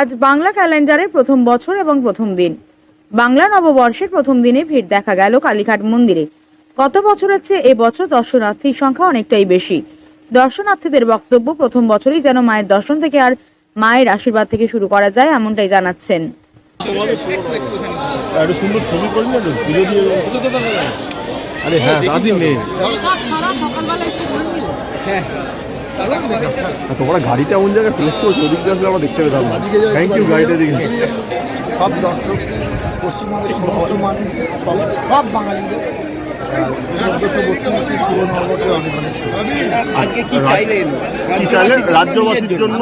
আজ বাংলা ক্যালেন্ডারের প্রথম বছর এবং প্রথম দিন। বাংলা নববর্ষের প্রথম দিনে ভিড় দেখা গেল কালীঘাট মন্দিরে। গত বছরের চেয়ে এবছর দর্শনার্থীর সংখ্যা অনেকটাই বেশি। দর্শনার্থীদের বক্তব্য প্রথম বছরই যেন মায়ের দর্শন থেকে আর মায়ের আশীর্বাদ থেকে শুরু করা যায় এমনটাই জানাচ্ছেন। আরে হ্যাঁ দাদি মেয়ে। তোমরা গাড়িটা এমন জায়গায় প্লেস করেছ? ওদিক দিয়ে আসলে আমরা দেখতে পেতাম না। থ্যাংক ইউ গাড়িটা দেখে। সব দর্শক পশ্চিমবঙ্গের সমস্ত মানুষ সব বাঙালিদের রাজ্যবাসীর জন্য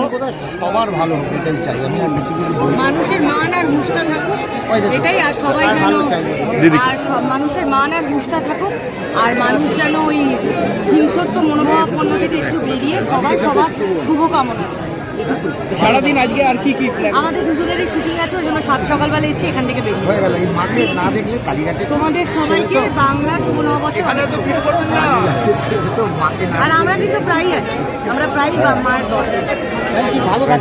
সবার ভালো হোক এটাই চাই। আমি আর বেশি কিছু মানুষের মান আর থাকুক এটাই আর সবাই যেন মানুষের মান আর হুঁশটা থাকুক আর মানুষ যেন ওই থেকে একটু বেরিয়ে সবার সবার শুভকামনা চায় সারাদিন আজকে আর কি কি আমাদের দুজনেরই শুটিং আছে ওই জন্য সাত সকালবেলা এসেছি এখান থেকে বেরিয়ে। হয়ে গেল এই মাকে না দেখলে কালীঘাটে তোমাদের সবাইকে বাংলা শুভ নববর্ষ আর আমরা কিন্তু প্রায়ই আসি আমরা প্রায়ই দর্শন। ভালো কাজ